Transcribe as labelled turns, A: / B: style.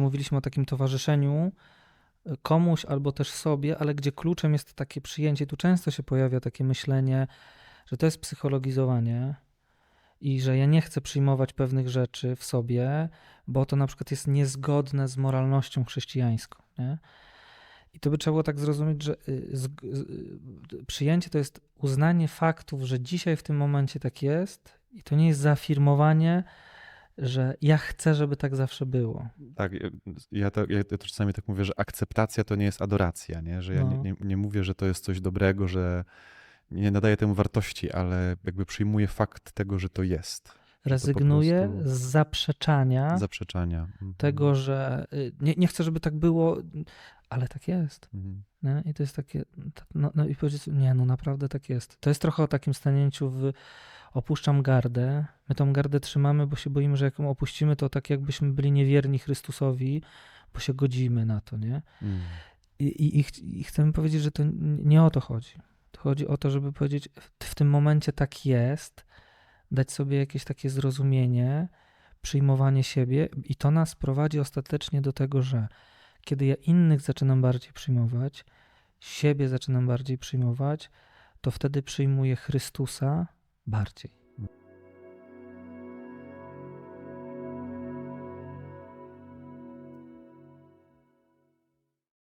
A: Mówiliśmy o takim towarzyszeniu y, komuś albo też sobie, ale gdzie kluczem jest takie przyjęcie. Tu często się pojawia takie myślenie, że to jest psychologizowanie i że ja nie chcę przyjmować pewnych rzeczy w sobie, bo to na przykład jest niezgodne z moralnością chrześcijańską. Nie? I to by trzeba było tak zrozumieć, że y, z, y, przyjęcie to jest uznanie faktów, że dzisiaj w tym momencie tak jest, i to nie jest zaafirmowanie, że ja chcę, żeby tak zawsze było.
B: Tak, ja- to, ja to czasami tak mówię, że akceptacja to nie jest adoracja, nie? że ja
A: No.
B: nie, nie, nie mówię, że to jest coś dobrego, że nie nadaję temu wartości, ale jakby przyjmuję fakt tego, że to jest.
A: Rezygnuję
B: prostu-
A: z zaprzeczania
B: Zaprzeczania. Mhm.
A: tego, że y, nie, nie chcę, żeby tak było, ale tak jest.
B: Mhm.
A: I to jest takie, no, no i powiedzieć, nie, no naprawdę tak jest. To jest trochę o takim stanięciu w opuszczam gardę. My tą gardę trzymamy, bo się boimy, że jak ją opuścimy, to tak jakbyśmy byli niewierni Chrystusowi, bo się godzimy na to, nie?
B: Mm.
A: I, i, i, ch- I chcemy powiedzieć, że to nie o to chodzi. To chodzi o to, żeby powiedzieć, w, w tym momencie tak jest, dać sobie jakieś takie zrozumienie, przyjmowanie siebie, i to nas prowadzi ostatecznie do tego, że kiedy ja innych zaczynam bardziej przyjmować, siebie zaczynam bardziej przyjmować, to wtedy przyjmuję Chrystusa bardziej.